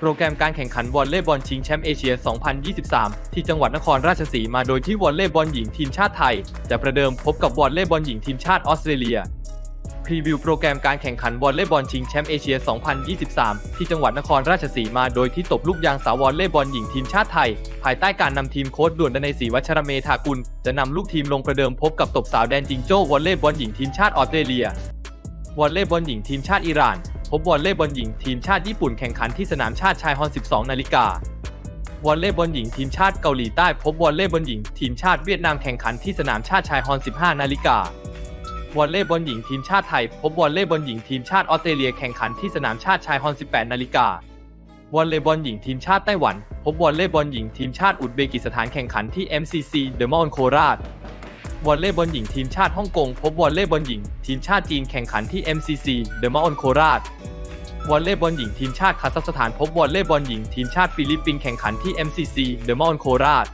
โปรแกรมการแข่งขันวอลเลย์บอลชิงแชมป์เอเชีย 2023 ที่จังหวัดนครราชสีมาโดยที่วอลเลย์บอลหญิงทีมชาติไทย จะประเดิมพบกับวอลเลย์บอลหญิงทีมชาติออสเตรเลีย พรีวิวโปรแกรมการแข่งขันวอลเลย์บอลชิงแชมป์เอเชีย 2023 ที่จังหวัดนครราชสีมาโดยที่ตบลูกยางสาววอลเลย์บอลหญิงทีมชาติไทย ภายใต้การนำทีมโค้ชด่วนดนัยศรีวัชรเมธากุล จะนำลูกทีมลงประเดิมพบกับตบสาวแดนจิงโจ้วอลเลย์บอลหญิงทีมชาติออสเตรเลียวอลเลย์บอลหญิงทีมชาติอิหร่าน พบวอลเลย์บอลหญิงทีมชาติญี่ปุ่นแข่งขันที่สนามชาติชายฮอน 12 นาฬิกาวอลเลย์บอลหญิงทีมชาติเกาหลีใต้พบวอลเลย์บอลหญิงทีมชาติเวียดนามแข่งขันที่สนามชาติชายฮอน 15 นาฬิกาวอลเลย์บอลหญิงทีมชาติไทย พบวอลเลย์บอลหญิงทีมชาติออสเตรเลียแข่งขันที่สนามชาติชายฮอน 18 นาฬิกาวอลเลย์บอลหญิงทีมชาติไต้หวัน พบวอลเลย์บอลหญิงทีมชาติอุซเบกิสถานแข่งขันที่ MCC เดอะมอลล์โคราชวอลเลย์บอลหญิงทีมชาติฮ่องกง พบวอลเลย์บอลหญิง ทีมชาติจีนแข่งขันที่ MCC เดอะมอลล์โคราช วอลเลย์บอลหญิงทีมชาติคาซัคสถานพบวอลเลย์บอลหญิงทีมชาติฟิลิปปินส์แข่งขันที่ MCC เดอะมอลล์โคราช